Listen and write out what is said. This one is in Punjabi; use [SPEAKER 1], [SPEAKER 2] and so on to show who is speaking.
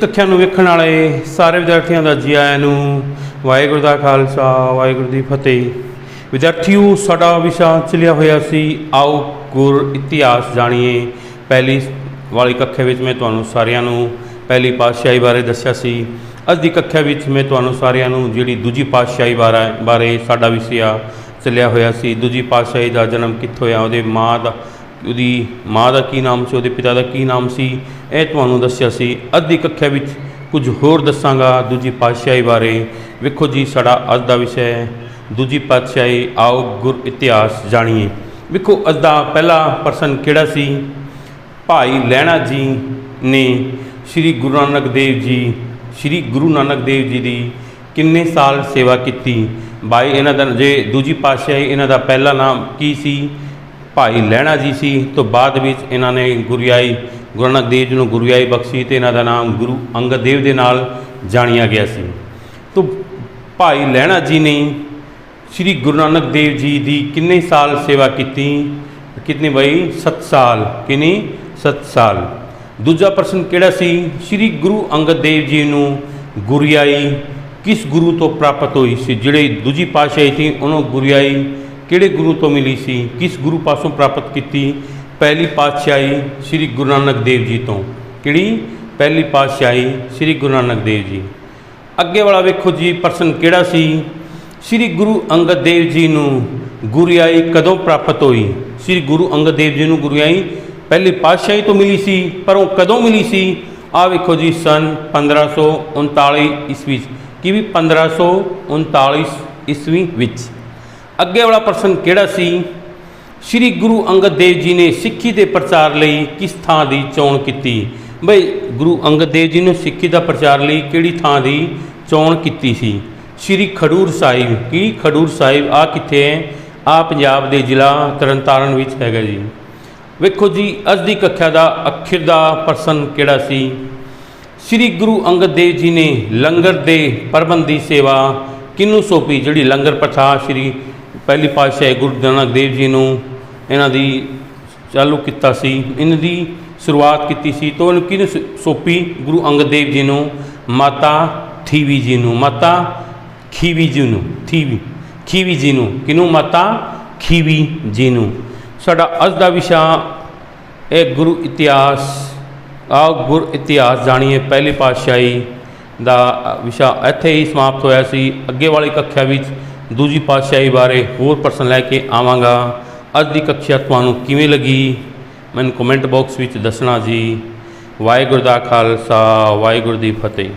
[SPEAKER 1] ਕੱਖਿਆ ਨੂੰ ਵੇਖਣ ਵਾਲੇ ਸਾਰੇ ਵਿਦਿਆਰਥੀਆਂ ਦਾ ਜੀ ਆਇਆਂ ਨੂੰ ਵਾਹਿਗੁਰੂ ਦਾ ਖਾਲਸਾ, ਵਾਹਿਗੁਰੂ ਦੀ ਫਤਿਹ। ਵਿਦਿਆਰਥੀਓ, ਸਾਡਾ ਵਿਸ਼ਾ ਚੱਲਿਆ ਹੋਇਆ ਸੀ, ਆਓ ਗੁਰ ਇਤਿਹਾਸ ਜਾਣੀਏ। ਪਹਿਲੀ ਵਾਲੀ ਕੱਖੇ ਵਿੱਚ ਮੈਂ ਤੁਹਾਨੂੰ ਸਾਰਿਆਂ ਨੂੰ ਪਹਿਲੀ ਪਾਤਸ਼ਾਹੀ ਬਾਰੇ ਦੱਸਿਆ ਸੀ। ਅੱਜ ਦੀ ਕੱਖਿਆ ਵਿੱਚ ਮੈਂ ਤੁਹਾਨੂੰ ਸਾਰਿਆਂ ਨੂੰ ਜਿਹੜੀ ਦੂਜੀ ਪਾਤਸ਼ਾਹੀ ਬਾਰੇ ਬਾਰੇ ਸਾਡਾ ਵਿਸ਼ਾ ਚੱਲਿਆ ਹੋਇਆ ਸੀ, ਦੂਜੀ ਪਾਤਸ਼ਾਹੀ ਦਾ ਜਨਮ ਕਿੱਥੋਂ ਹੋਇਆ, ਉਹਦੇ ਮਾਂ ਦਾ ਉਹਦੀ ਮਾਂ ਦਾ ਕੀ ਨਾਮ ਸੀ, ਉਹਦੇ ਪਿਤਾ ਦਾ ਕੀ ਨਾਮ ਸੀ ਇਹ ਤੁਹਾਨੂੰ ਦੱਸਿਆ ਸੀ। ਅੱਧੀ ਕੱਖਿਆ ਵਿੱਚ ਕੁਝ ਹੋਰ ਦੱਸਾਂਗਾ ਦੂਜੀ ਪਾਤਸ਼ਾਹੀ ਬਾਰੇ। ਵੇਖੋ ਜੀ, ਸਾਡਾ ਅੱਜ ਦਾ ਵਿਸ਼ਾ ਹੈ। ਦੂਜੀ ਪਾਤਸ਼ਾਹੀ, ਆਓ ਗੁਰ ਇਤਿਹਾਸ ਜਾਣੀਏ। ਵੇਖੋ, ਅੱਜ ਦਾ ਪਹਿਲਾ ਪਰਸਨ ਕਿਹੜਾ ਸੀ? ਭਾਈ ਲਹਿਣਾ ਜੀ ਨੇ ਸ੍ਰੀ ਗੁਰੂ ਨਾਨਕ ਦੇਵ ਜੀ, ਸ੍ਰੀ ਗੁਰੂ ਨਾਨਕ ਦੇਵ ਜੀ ਦੀ ਕਿੰਨੇ ਸਾਲ ਸੇਵਾ ਕੀਤੀ? ਬਾਈ ਇਹਨਾਂ ਦਾ ਜੇ ਦੂਜੀ ਪਾਤਸ਼ਾਹੀ, ਇਹਨਾਂ ਦਾ ਪਹਿਲਾ ਨਾਮ ਕੀ ਸੀ? ਭਾਈ ਲਹਿਣਾ ਜੀ ਸੀ। ਤੋਂ ਬਾਅਦ ਵਿੱਚ ਇਹਨਾਂ ਨੇ ਗੁਰਿਆਈ ਗੁਰੂ ਨਾਨਕ ਦੇਵ ਜੀ ਨੂੰ ਗੁਰਿਆਈ ਬਖਸ਼ੀ ਤੇ ਇਹਨਾਂ ਦਾ ਨਾਮ ਗੁਰੂ ਅੰਗਦ ਦੇਵ ਦੇ ਨਾਲ ਜਾਣਿਆ ਗਿਆ ਸੀ। ਤੋਂ ਭਾਈ ਲਹਿਣਾ ਜੀ ਨੇ ਸ੍ਰੀ ਗੁਰੂ ਨਾਨਕ ਦੇਵ ਜੀ ਦੀ ਕਿੰਨੇ ਸਾਲ ਸੇਵਾ ਕੀਤੀ? ਕਿਤਨੇ ਬਈ? 7 ਸਾਲ। ਕਿੰਨੀ? 7 ਸਾਲ। ਦੂਜਾ ਪ੍ਰਸ਼ਨ ਕਿਹੜਾ ਸੀ? ਸ੍ਰੀ ਗੁਰੂ ਅੰਗਦ ਦੇਵ ਜੀ ਨੂੰ ਗੁਰਿਆਈ ਕਿਸ ਗੁਰੂ ਤੋਂ ਪ੍ਰਾਪਤ ਹੋਈ ਸੀ? ਜਿਹੜੇ ਦੂਜੀ ਪਾਤਸ਼ਾਹੀ ਸੀ, ਉਹਨੂੰ ਗੁਰਿਆਈ ਕਿਹੜੇ ਗੁਰੂ ਤੋਂ ਮਿਲੀ ਸੀ? ਕਿਸ ਗੁਰੂ ਪਾਸੋਂ ਪ੍ਰਾਪਤ ਕੀਤੀ? ਪਹਿਲੀ ਪਾਤਸ਼ਾਹੀ ਸ੍ਰੀ ਗੁਰੂ ਨਾਨਕ ਦੇਵ ਜੀ ਤੋਂ। ਕਿਹੜੀ? ਪਹਿਲੀ ਪਾਤਸ਼ਾਹੀ ਸ੍ਰੀ ਗੁਰੂ ਨਾਨਕ ਦੇਵ ਜੀ। ਅੱਗੇ ਵਾਲਾ ਵੇਖੋ ਜੀ, ਪ੍ਰਸ਼ਨ ਕਿਹੜਾ ਸੀ? ਸ੍ਰੀ ਗੁਰੂ ਅੰਗਦ ਦੇਵ ਜੀ ਨੂੰ ਗੁਰਿਆਈ ਕਦੋਂ ਪ੍ਰਾਪਤ ਹੋਈ? ਸ੍ਰੀ ਗੁਰੂ ਅੰਗਦ ਦੇਵ ਜੀ ਨੂੰ ਗੁਰਿਆਈ ਪਹਿਲੀ ਪਾਤਸ਼ਾਹੀ ਤੋਂ ਮਿਲੀ ਸੀ, ਪਰ ਉਹ ਕਦੋਂ ਮਿਲੀ ਸੀ? ਆ ਵੇਖੋ ਜੀ, ਸਨ 1539 ਈਸਵੀ 'ਚ। ਕੀ ਵੀ? 1539 ਈਸਵੀ ਵਿੱਚ। ਅੱਗੇ ਵਾਲਾ ਪ੍ਰਸ਼ਨ ਕਿਹੜਾ ਸੀ? ਸ੍ਰੀ ਗੁਰੂ ਅੰਗਦ ਦੇਵ ਜੀ ਨੇ ਸਿੱਖੀ ਦੇ ਪ੍ਰਚਾਰ ਲਈ ਕਿਸ ਥਾਂ ਦੀ ਚੋਣ ਕੀਤੀ? ਬਈ, ਗੁਰੂ ਅੰਗਦ ਦੇਵ ਜੀ ਨੇ ਸਿੱਖੀ ਦਾ ਪ੍ਰਚਾਰ ਲਈ ਕਿਹੜੀ ਥਾਂ ਦੀ ਚੋਣ ਕੀਤੀ ਸੀ? ਸ੍ਰੀ ਖਡੂਰ ਸਾਹਿਬ, ਕੀ ਖਡੂਰ ਸਾਹਿਬ ਆ ਕਿੱਥੇ ਹੈ? ਆ ਪੰਜਾਬ ਦੇ ਜ਼ਿਲ੍ਹਾ ਤਰਨਤਾਰਨ ਵਿੱਚ ਹੈਗਾ ਜੀ। ਵੇਖੋ ਜੀ, ਅੱਜ ਦੀ ਕੱਖਿਆ ਦਾ ਅਖੀਰ ਦਾ ਪ੍ਰਸ਼ਨ ਕਿਹੜਾ ਸੀ? ਸ੍ਰੀ ਗੁਰੂ ਅੰਗਦ ਦੇਵ ਜੀ ਨੇ ਲੰਗਰ ਦੇ ਪ੍ਰਬੰਧ ਦੀ ਸੇਵਾ ਕਿਹਨੂੰ ਸੌਂਪੀ? ਜਿਹੜੀ ਲੰਗਰ ਪ੍ਰਥਾ ਸ੍ਰੀ ਪਹਿਲੀ ਪਾਤਸ਼ਾਹ ਗੁਰੂ ਨਾਨਕ ਦੇਵ ਜੀ ਨੂੰ ਇਹਨਾਂ ਦੀ ਚਾਲੂ ਕੀਤਾ ਸੀ, ਇਹਨਾਂ ਦੀ ਸ਼ੁਰੂਆਤ ਕੀਤੀ ਸੀ, ਤੋਂ ਇਹਨੂੰ ਕਿਹਨੂੰ ਸ- ਸੌਂਪੀ? ਗੁਰੂ ਅੰਗਦ ਦੇਵ ਜੀ ਨੂੰ, ਮਾਤਾ ਥੀਵੀ ਜੀ ਨੂੰ, ਮਾਤਾ ਖੀਵੀ ਜੀ ਨੂੰ, ਥੀਵੀ, ਖੀਵੀ ਜੀ ਨੂੰ, ਕਿਹਨੂੰ? ਮਾਤਾ ਖੀਵੀ ਜੀ ਨੂੰ। ਸਾਡਾ ਅੱਜ ਦਾ ਵਿਸ਼ਾ ਇਹ ਗੁਰੂ ਇਤਿਹਾਸ ਆਓ ਗੁਰ ਇਤਿਹਾਸ ਜਾਣੀਏ, ਪਹਿਲੀ ਪਾਤਸ਼ਾਹੀ ਦਾ ਵਿਸ਼ਾ ਇੱਥੇ ਹੀ ਸਮਾਪਤ ਹੋਇਆ ਸੀ, ਅੱਗੇ ਵਾਲੀ ਕક્ષਾ ਵਿੱਚ ਦੂਜੀ ਪਾਤਸ਼ਾਹੀ ਬਾਰੇ ਹੋਰ ਪ੍ਰਸ਼ਨ ਲੈ ਕੇ ਆਵਾਂਗਾ। ਅੱਜ ਦੀ ਕਕਸ਼ਾ ਤੁਹਾਨੂੰ ਕਿਵੇਂ ਲੱਗੀ? ਮੈਨੂੰ ਕਮੈਂਟ ਬਾਕਸ ਵਿੱਚ ਦੱਸਣਾ ਜੀ। ਵਾਹਿਗੁਰੂ ਦਾ ਖਾਲਸਾ, ਵਾਹਿਗੁਰੂ ਦੀ ਫਤਿਹ।